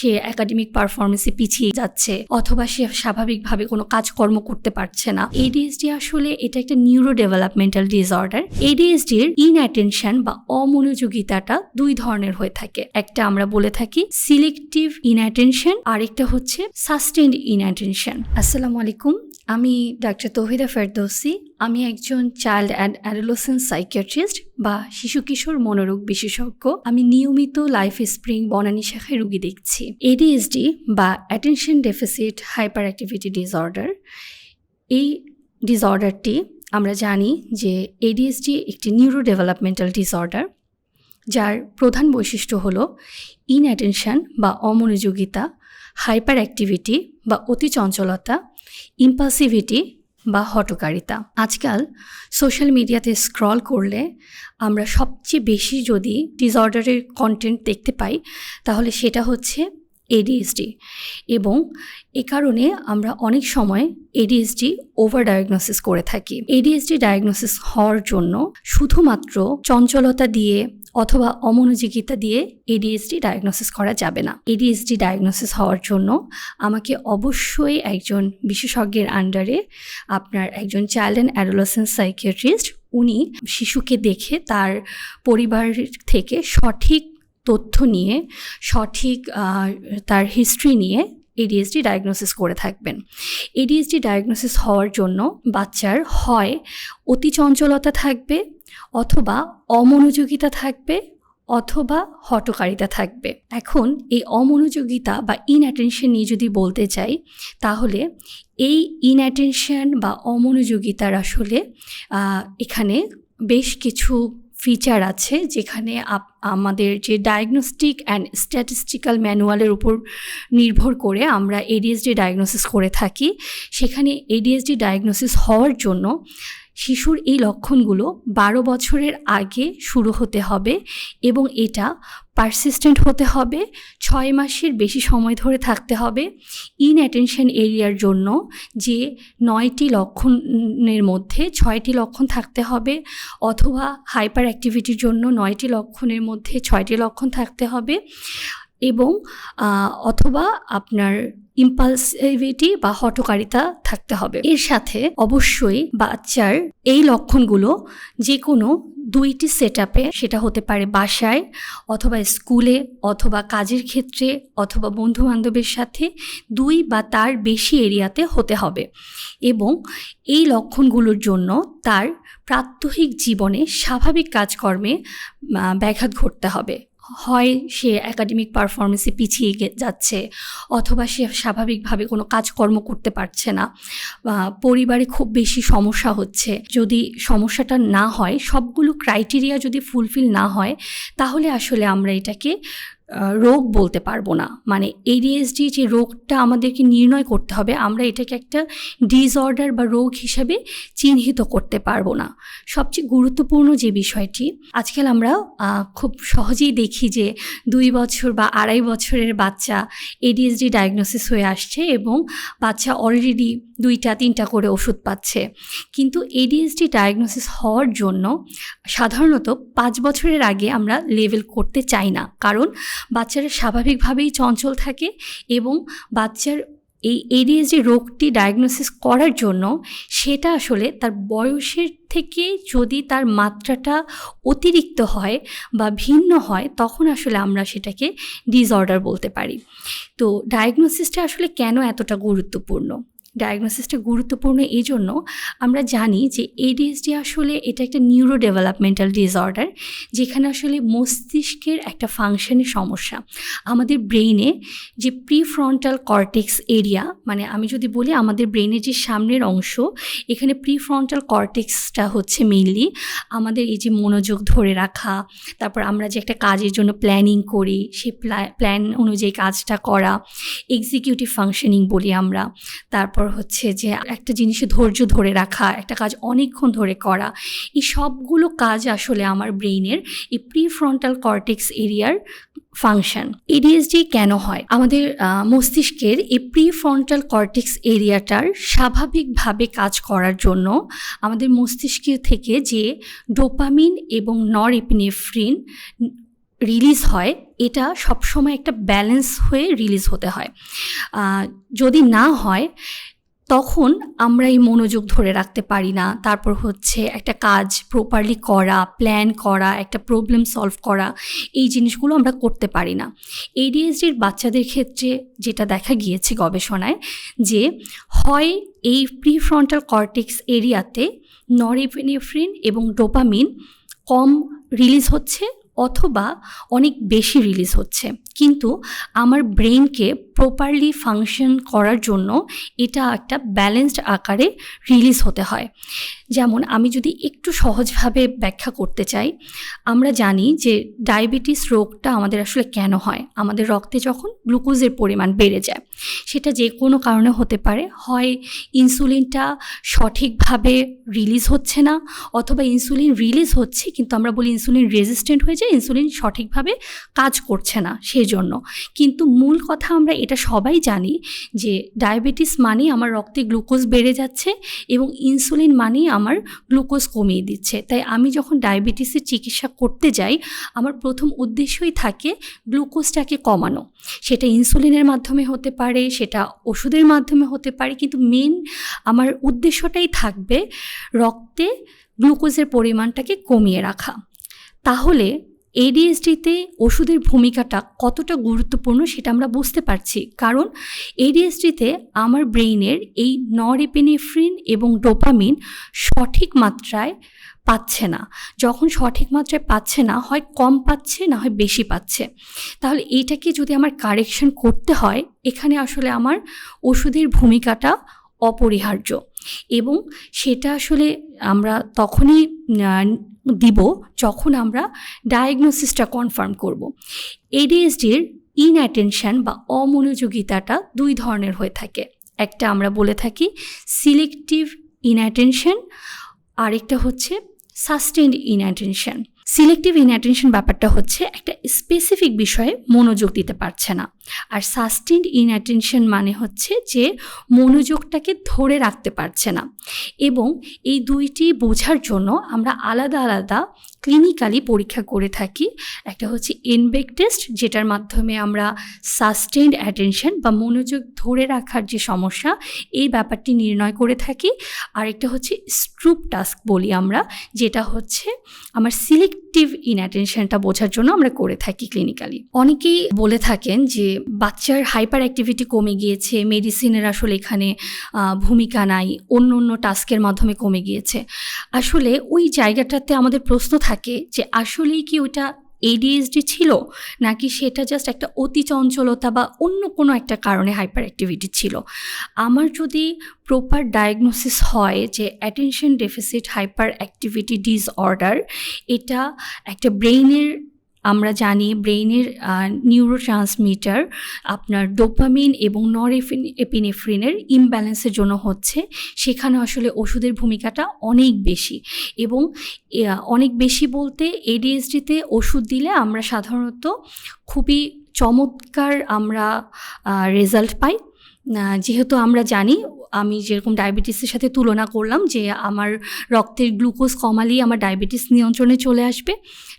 সে academic পারফরমেন্সে পিছিয়ে যাচ্ছে অথবা সে স্বাভাবিকভাবে কোনো কাজকর্ম করতে পারছে না। এডিএসডি আসলে এটা একটা নিউরো ডেভেলপমেন্টাল ডিসঅর্ডার এডিএসডির ইনঅ্যাটেনশন বা অমনোযোগিতাটা দুই ধরনের হয়ে থাকে। একটা আমরা বলে থাকি সিলেক্টিভ ইন ইনঅ্যাটেনশন আরেকটা হচ্ছে সাস্টেন্ড ইনঅ্যাটেনশন আসসালামু আলাইকুম, আমি ডাক্তার তহিদা ফেরদৌসি আমি একজন চাইল্ড অ্যান্ড অ্যাডোলোসেন্স সাইকিয়াট্রিস্ট বা শিশু কিশোর মনোরোগ বিশেষজ্ঞ। আমি নিয়মিত লাইফ স্প্রিং বনানী শাখায় রুগী দেখছি। এডিএসডি বা attention deficit hyper activity disorder এই ডিসঅর্ডারটি আমরা জানি যে এডিএসডি একটি নিউরো ডেভেলপমেন্টাল ডিসঅর্ডার যার প্রধান বৈশিষ্ট্য হল ইন ইনঅ্যাটেনশন বা অমনোযোগিতা হাইপার অ্যাক্টিভিটি বা অতি চঞ্চলতা ইম্পালসিভিটি বা হটকারিতা আজকাল সোশ্যাল মিডিয়াতে স্ক্রল করলে আমরা সবচেয়ে বেশি যদি ডিসঅর্ডারের কন্টেন্ট দেখতে পাই, তাহলে সেটা হচ্ছে এডিএসডি এবং এ কারণে আমরা অনেক সময় এডিএসডি ওভার ডায়াগনোসিস করে থাকি। এডিএসডি ডায়াগনোসিস হওয়ার জন্য শুধুমাত্র চঞ্চলতা দিয়ে অথবা অমনোযোগিতা দিয়ে এডিএসডি ডায়াগনোসিস করা যাবে না। এডিএসডি ডায়াগনোসিস হওয়ার জন্য আমাকে অবশ্যই একজন বিশেষজ্ঞের আন্ডারে আপনার একজন চাইল্ড অ্যান্ড অ্যাডোলসেন্স সাইকিয়াট্রিস্ট উনি শিশুকে দেখে তার পরিবার থেকে সঠিক তথ্য নিয়ে, সঠিক তার হিস্ট্রি নিয়ে এডিএসডি ডায়াগনোসিস করে থাকবেন। এডিএসডি ডায়াগনোসিস হওয়ার জন্য বাচ্চার হয় অতি চঞ্চলতা থাকবে অথবা অমনোযোগিতা থাকবে অথবা হটকারিতা থাকবে। এখন এই অমনোযোগিতা বা ইনঅ্যাটেনশন নিয়ে যদি বলতে চাই, তাহলে এই ইনঅ্যাটেনশন বা অমনোযোগিতার আসলে এখানে বেশ কিছু ফিচার আছে যেখানে আমাদের যে ডায়াগনস্টিক অ্যান্ড স্ট্যাটিস্টিক্যাল ম্যানুয়ালের উপর নির্ভর করে আমরা এডিএসডি ডায়াগনোসিস করে থাকি। সেখানে এডিএসডি ডায়াগনোসিস হওয়ার জন্য শিশুর এই লক্ষণগুলো বারো বছরের আগে শুরু হতে হবে এবং এটা পারসিস্টেন্ট হতে হবে। ছয় মাসের বেশি সময় ধরে থাকতে হবে ইন অ্যাটেনশন এরিয়ার জন্য যে নয়টি লক্ষণের মধ্যে ছয়টি লক্ষণ থাকতে হবে অথবা হাইপার অ্যাক্টিভিটির জন্য নয়টি লক্ষণের মধ্যে ছয়টি লক্ষণ থাকতে হবে। এবং অথবা আপনার ইম্পালসিভিটি বা হটকারিতা থাকতে হবে। এর সাথে অবশ্যই বাচ্চার এই লক্ষণগুলো যে কোনো দুইটি সেট সেটা হতে পারে বাসায় অথবা স্কুলে অথবা কাজের ক্ষেত্রে অথবা বন্ধু বান্ধবের সাথে দুই বা তার বেশি এরিয়াতে হতে হবে এবং এই লক্ষণগুলোর জন্য তার প্রাত্যহিক জীবনে স্বাভাবিক কাজকর্মে ব্যাঘাত ঘটতে হবে। হয় সে একাডেমিক পারফরমেন্সে পিছিয়ে যাচ্ছে, অথবা সে স্বাভাবিকভাবে কোনো কাজকর্ম করতে পারছে না পরিবারে খুব বেশি সমস্যা হচ্ছে। যদি সমস্যাটা না হয়, সবগুলো ক্রাইটেরিয়া যদি ফুলফিল না হয়, তাহলে আসলে আমরা এটাকে রোগ বলতে পারব না। মানে এডিএসডি যে রোগটা আমাদেরকে নির্ণয় করতে হবে, আমরা এটাকে একটা ডিসঅর্ডার বা রোগ হিসাবে চিহ্নিত করতে পারব না। সবচেয়ে গুরুত্বপূর্ণ যে বিষয়টি, আজকাল আমরা খুব সহজেই দেখি যে দুই বছর বা আড়াই বছরের বাচ্চা এডিএসডি ডায়াগনোসিস হয়ে আসছে এবং বাচ্চা অলরেডি দুইটা, তিনটা করে ওষুধ পাচ্ছে। কিন্তু এডিএসডি ডায়াগনোসিস হওয়ার জন্য সাধারণত পাঁচ বছরের আগে আমরা লেভেল করতে চাই না। কারণ বাচ্চারা স্বাভাবিকভাবেই চঞ্চল থাকে এবং বাচ্চার এই এডিএসডি রোগটি ডায়াগনোসিস করার জন্য সেটা আসলে তার বয়সের থেকে যদি তার মাত্রাটা অতিরিক্ত হয় বা ভিন্ন হয়, তখন আসলে আমরা সেটাকে ডিসঅর্ডার বলতে পারি। তো ডায়াগনোসিসটা আসলে কেন এতটা গুরুত্বপূর্ণ? ডায়াগনোসিসটা গুরুত্বপূর্ণ এই জন্য আমরা জানি যে এডিএসডি আসলে এটা একটা নিউরো ডেভেলপমেন্টাল ডিসঅর্ডার যেখানে আসলে মস্তিষ্কের একটা ফাংশনের সমস্যা। আমাদের ব্রেইনে যে প্রিফ্রন্টাল কর্টেক্স এরিয়া মানে আমি যদি বলি আমাদের ব্রেইনের যে সামনের অংশ, এখানে প্রিফ্রন্টাল কর্টেক্সটা হচ্ছে মেইনলি আমাদের এই যে মনোযোগ ধরে রাখা, তারপর আমরা যে একটা কাজের জন্য প্ল্যানিং করি সেই প্ল্যান অনুযায়ী কাজটা করা এক্সিকিউটিভ ফাংশনিং বলি আমরা, তারপর তারপর হচ্ছে যে একটা জিনিসে ধৈর্য ধরে রাখা, একটা কাজ অনেকক্ষণ ধরে করা, এই সবগুলো কাজ আসলে আমার ব্রেইনের এই প্রি ফ্রন্টাল কর্টেক্স এরিয়ার ফাংশন। এডিএসডি কেন হয়? আমাদের মস্তিষ্কের এই প্রি ফ্রন্টাল কর্টেক্স এরিয়াটার স্বাভাবিকভাবে কাজ করার জন্য আমাদের মস্তিষ্কের থেকে যে ডোপামিন এবং নর এপিনেফ্রিন রিলিজ হয়, এটা সবসময় একটা ব্যালেন্স হয়ে রিলিজ হতে হয়। যদি না হয়, তখন আমরা এই মনোযোগ ধরে রাখতে পারি না। তারপর হচ্ছে একটা কাজ প্রপারলি করা প্ল্যান করা, একটা প্রবলেম সলভ করা, এই জিনিসগুলো আমরা করতে পারি না। এডিএসডির বাচ্চাদের ক্ষেত্রে যেটা দেখা গিয়েছে গবেষণায়, যে হয় এই প্রিফ্রন্টাল কর্টেক্স এরিয়াতে নরিফেনেফ্রিন এবং ডোপামিন কম রিলিজ হচ্ছে অথবা অনেক বেশি রিলিজ হচ্ছে। কিন্তু আমার ব্রেনকে প্রপারলি ফাংশন করার জন্য এটা একটা ব্যালেন্সড আকারে রিলিজ হতে হয়। যেমন আমি যদি একটু সহজভাবে ব্যাখ্যা করতে চাই, আমরা জানি যে ডায়াবেটিস রোগটা আমাদের আসলে কেন হয়? আমাদের রক্তে যখন গ্লুকোজের পরিমাণ বেড়ে যায়, সেটা যে কোনো কারণে হতে পারে। হয় ইনসুলিনটা সঠিকভাবে রিলিজ হচ্ছে না, অথবা ইনসুলিন রিলিজ হচ্ছে, কিন্তু আমরা বলি ইনসুলিন রেজিস্ট্যান্ট হয়ে যায় ইনসুলিন সঠিকভাবে কাজ করছে না সেই জন্য কিন্তু মূল কথা আমরা এটা সবাই জানি যে ডায়াবেটিস মানে আমার রক্তে গ্লুকোজ বেড়ে যাচ্ছে এবং ইনসুলিন মানেই আমার গ্লুকোজ কমিয়ে দিচ্ছে। তাই আমি যখন ডায়াবেটিসের চিকিৎসা করতে যাই, আমার প্রথম উদ্দেশ্যই থাকে গ্লুকোজটাকে কমানো। সেটা ইনসুলিনের মাধ্যমে হতে পারে, সেটা ওষুধের মাধ্যমে হতে পারে, কিন্তু মেন আমার উদ্দেশ্যটাই থাকবে রক্তে গ্লুকোজের পরিমাণটাকে কমিয়ে রাখা। তাহলে এডিএসডিতে ওষুধের ভূমিকাটা কতটা গুরুত্বপূর্ণ সেটা আমরা বুঝতে পারছি। কারণ এডিএসডিতে আমার ব্রেইনের এই নরএপিনেফ্রিন এবং ডোপামিন সঠিক মাত্রায় পাচ্ছে না। যখন সঠিক মাত্রায় পাচ্ছে না, হয় কম পাচ্ছে, না হয় বেশি পাচ্ছে। তাহলে এইটাকে যদি আমার কারেকশন করতে হয়, এখানে আসলে আমার ওষুধের ভূমিকাটা অপরিহার্য। এবং সেটা আসলে আমরা তখনই দিব যখন আমরা ডায়াগনোসিসটা কনফার্ম করব। এডিএসডির ইনঅ্যাটেনশান বা অমনোযোগিতাটা দুই ধরনের হয়ে থাকে। একটা আমরা বলে থাকি সিলেক্টিভ ইনঅ্যাটেনশান আরেকটা হচ্ছে সাস্টেন্ড ইনঅ্যাটেনশন সিলেক্টিভ ইনঅ্যাটেনশন ব্যাপারটা হচ্ছে একটা স্পেসিফিক বিষয়ে মনোযোগ দিতে পারছে না। আর সাস্টেন্ড ইনঅ্যাটেনশন মানে হচ্ছে যে মনোযোগটাকে ধরে রাখতে পারছে না। এবং এই দুইটি বোঝার জন্য আমরা আলাদা আলাদা ক্লিনিক্যালি পরীক্ষা করে থাকি। একটা হচ্ছে এনবেক টেস্ট যেটার মাধ্যমে আমরা সাস্টেন্ড অ্যাটেনশন বা মনোযোগ ধরে রাখার যে সমস্যা, এই ব্যাপারটি নির্ণয় করে থাকি। আর একটা হচ্ছে স্ট্রুপ টাস্ক বলি আমরা, যেটা হচ্ছে আমার সিলেক্টিভ ইনঅ্যাটেনশনটা বোঝার জন্য আমরা করে থাকি ক্লিনিক্যালি অনেকেই বলে থাকেন যে বাচ্চার হাইপার অ্যাক্টিভিটি কমে গিয়েছে মেডিসিনের আসলে এখানে ভূমিকা নাই, অন্য অন্য টাস্কের মাধ্যমে কমে গিয়েছে। আসলে ওই জায়গাটাতে আমাদের প্রশ্ন থাকে যে আসলেই কি ওটা এডিএসডি ছিল নাকি সেটা জাস্ট একটা অতি চঞ্চলতা বা অন্য কোনো একটা কারণে হাইপার অ্যাক্টিভিটি ছিল? আমার যদি প্রপার ডায়াগনোসিস হয় যে attention deficit hyper activity disorder এটা একটা ব্রেইনের আমরা জানি ব্রেইনের নিউরো ট্রান্সমিটার আপনার ডোপামিন এবং নরএফিন এপিনেফ্রিনের ইমব্যালেন্সের জন্য হচ্ছে। সেখানে আসলে ওষুধের ভূমিকাটা অনেক বেশি এবং অনেক বেশি বলতে এডিএসডিতে ওষুধ দিলে আমরা সাধারণত খুবই চমৎকার আমরা রেজাল্ট পাই। যেহেতু আমরা জানি, আমি যেরকম ডায়াবেটিসের সাথে তুলনা করলাম যে আমার রক্তের গ্লুকোজ কমালেই আমার ডায়াবেটিস নিয়ন্ত্রণে চলে আসবে।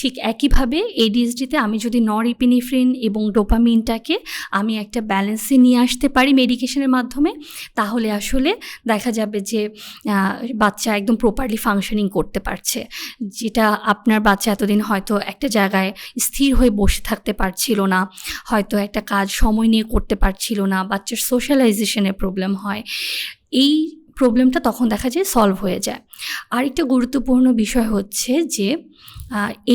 ঠিক একইভাবে এডিএসডিতে আমি যদি নরইপিনিফ্রিন এবং ডোপামিনটাকে আমি একটা ব্যালেন্সে নিয়ে আসতে পারি মেডিকেশনের মাধ্যমে, তাহলে আসলে দেখা যাবে যে বাচ্চা একদম প্রপারলি ফাংশনিং করতে পারছে। যেটা আপনার বাচ্চা এতদিন হয়তো একটা জায়গায় স্থির হয়ে বসে থাকতে পারছিল না, হয়তো একটা কাজ সময় নিয়ে করতে পারছিল না, বাচ্চার সোশ্যালাইজেশনের প্রবলেম হয়, এই প্রবলেমটা তখন দেখা যায় সলভ হয়ে যায়। আরেকটা গুরুত্বপূর্ণ বিষয় হচ্ছে যে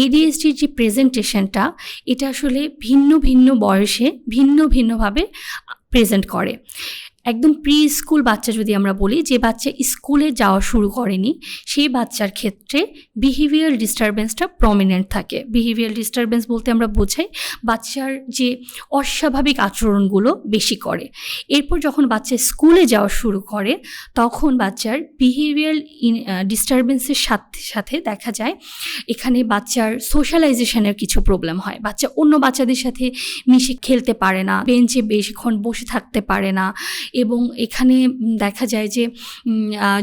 এডিএসডির যে প্রেজেন্টেশনটা এটা আসলে ভিন্ন ভিন্ন বয়সে ভিন্ন ভিন্নভাবে প্রেজেন্ট করে। একদম প্রি স্কুল বাচ্চা যদি আমরা বলি, যে বাচ্চা স্কুলে যাওয়া শুরু করেনি, সেই বাচ্চার ক্ষেত্রে বিহেভিয়ার ডিস্টারবেন্সটা প্রমিনেন্ট থাকে। বিহেভিয়ার ডিস্টারবেন্স বলতে আমরা বোঝাই বাচ্চার যে অস্বাভাবিক আচরণগুলো বেশি করে। এরপর যখন বাচ্চা স্কুলে যাওয়া শুরু করে, তখন বাচ্চার বিহেভিয়ার ডিস্টারবেন্সের সাথে সাথে দেখা যায় এখানে বাচ্চার সোশ্যালাইজেশনের কিছু প্রবলেম হয়। বাচ্চা অন্য বাচ্চাদের সাথে মিশে খেলতে পারে না বেঞ্চে বেশিক্ষণ বসে থাকতে পারে না। এবং এখানে দেখা যায় যে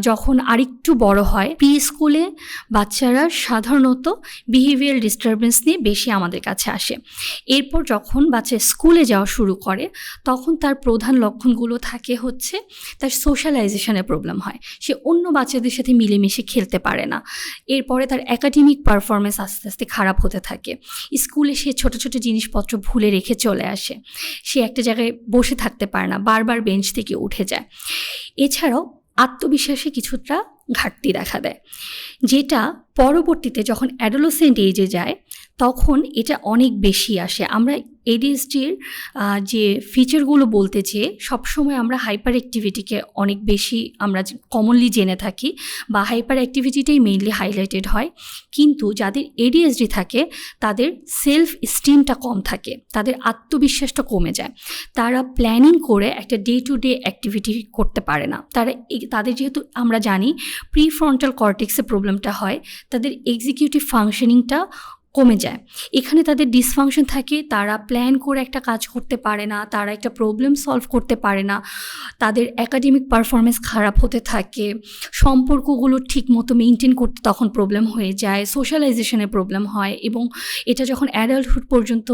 যখন আরেকটু বড় হয় প্রি স্কুলে বাচ্চারা সাধারণত বিহেভিয়ার ডিস্টারবেন্স নিয়ে বেশি আমাদের কাছে আসে। এরপর যখন বাচ্চা স্কুলে যাওয়া শুরু করে, তখন তার প্রধান লক্ষণগুলো থাকে হচ্ছে, তার সোশ্যালাইজেশনের প্রবলেম হয়। সে অন্য বাচ্চাদের সাথে মিলেমিশে খেলতে পারে না। এরপরে তার একাডেমিক পারফরমেন্স আস্তে আস্তে খারাপ হতে থাকে। স্কুলে সে ছোট ছোট জিনিসপত্র ভুলে রেখে চলে আসে। সে একটা জায়গায় বসে থাকতে পারে না। বারবার বেঞ্চ থেকে উঠে যায়। এছাড়াও আত্মবিশ্বাসে কিছুটা ঘাটতি দেখা দেয়। যেটা পরবর্তীতে যখন অ্যাডোলোসেন্ট এজে যায়, তখন এটা অনেক বেশি আসে। আমরা এডিএসডির যে ফিচারগুলো বলতে চেয়ে, সবসময় আমরা হাইপার অ্যাক্টিভিটিকে অনেক বেশি আমরা কমনলি জেনে থাকি বা হাইপার অ্যাক্টিভিটিটাই মেইনলি হাইলাইটেড হয়। কিন্তু যাদের এডিএসডি থাকে, তাদের সেলফ স্টিমটা কম থাকে, তাদের আত্মবিশ্বাসটা কমে যায়। তারা প্ল্যানিং করে একটা ডে টু ডে অ্যাক্টিভিটি করতে পারে না। তারা তাদের যেহেতু আমরা জানি প্রি ফ্রন্টাল কর্টেক্সে প্রবলেমটা হয় তাদের এক্সিকিউটিভ ফাংশনিংটা কমে যায়। এখানে তাদের ডিসফাংশন থাকে, তারা প্ল্যান করে একটা কাজ করতে পারে না, তারা একটা প্রবলেম সলভ করতে পারে না, তাদের একাডেমিক পারফরমেন্স খারাপ হতে থাকে, সম্পর্কগুলো ঠিক মতো মেনটেন করতে তখন প্রবলেম হয়ে যায় সোশ্যালাইজেশনের প্রবলেম হয় এবং এটা যখন অ্যাডাল্টহুড পর্যন্ত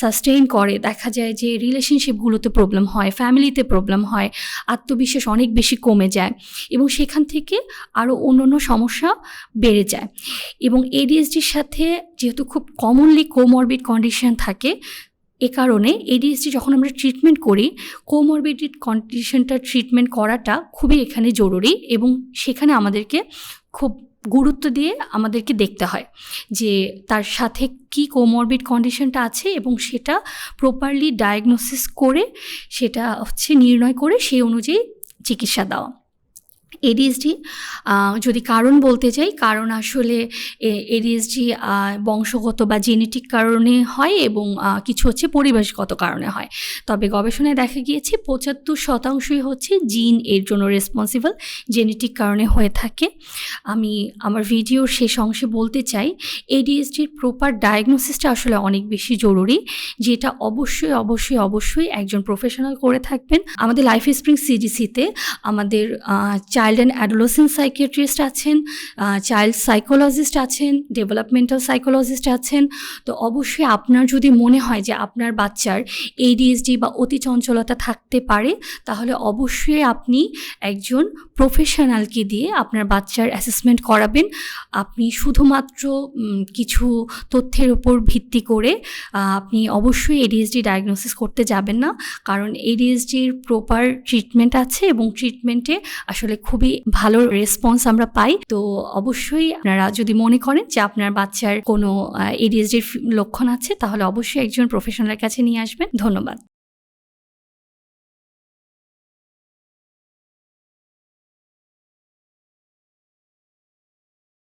সাস্টেইন করে, দেখা যায় যে রিলেশনশিপগুলোতে প্রবলেম হয় ফ্যামিলিতে প্রবলেম হয়, আত্মবিশ্বাস অনেক বেশি কমে যায় এবং সেখান থেকে আরও অন্য অন্য সমস্যা বেড়ে যায় এবং এডিএসডির সাথে যেহেতু খুব কমনলি কোমরবিড কন্ডিশন থাকে। এ কারণে এডিএসডি যখন আমরা ট্রিটমেন্ট করি কোমরবিডিড কন্ডিশনটা ট্রিটমেন্ট করাটা খুবই এখানে জরুরি এবং সেখানে আমাদেরকে খুব গুরুত্ব দিয়ে আমাদেরকে দেখতে হয় যে তার সাথে কি কোমরবিড কন্ডিশনটা আছে এবং সেটা প্রপারলি ডায়াগনোসিস করে, সেটা হচ্ছে নির্ণয় করে সেই অনুযায়ী চিকিৎসা দেওয়া। এডিএসডি যদি কারণ বলতে চাই, কারণ আসলে এডিএসডি বংশগত বা জেনেটিক কারণে হয় এবং কিছু হচ্ছে পরিবেশগত কারণে হয়। তবে গবেষণায় দেখা গিয়েছে পঁচাত্তর শতাংশই হচ্ছে জিন এর জন্য রেসপন্সিবল জেনেটিক কারণে হয়ে থাকে। আমি আমার ভিডিওর শেষ অংশে বলতে চাই এডিএসডির প্রপার ডায়াগনোসিসটা আসলে অনেক বেশি জরুরি, যেটা অবশ্যই অবশ্যই অবশ্যই একজন প্রফেশনাল করে থাকবেন। আমাদের লাইফ স্প্রিং সিডিসিতে আমাদের চাইল্ড অ্যান্ড অ্যাডোলসেন্ট সাইকিয়াট্রিস্ট আছেন চাইল্ড সাইকোলজিস্ট আছেন ডেভেলপমেন্টাল সাইকোলজিস্ট আছেন। তো অবশ্যই আপনার যদি মনে হয় যে আপনার বাচ্চার এডিএসডি বা অতি চঞ্চলতা থাকতে পারে, তাহলে অবশ্যই আপনি একজন প্রফেশনালকে দিয়ে আপনার বাচ্চার অ্যাসেসমেন্ট করাবেন। আপনি শুধুমাত্র কিছু তথ্যের উপর ভিত্তি করে আপনি অবশ্যই এডিএসডি ডায়াগনোসিস করতে যাবেন না। কারণ এডিএসডির প্রপার ট্রিটমেন্ট আছে এবং ট্রিটমেন্টে আসলে খুবই ভালো রেসপন্স আমরা পাই। তো অবশ্যই আপনারা যদি মনে করেন যে আপনার বাচ্চার কোনো এডিএসডির লক্ষণ আছে, তাহলে অবশ্যই একজন প্রফেশনালের কাছে নিয়ে আসবেন। ধন্যবাদ।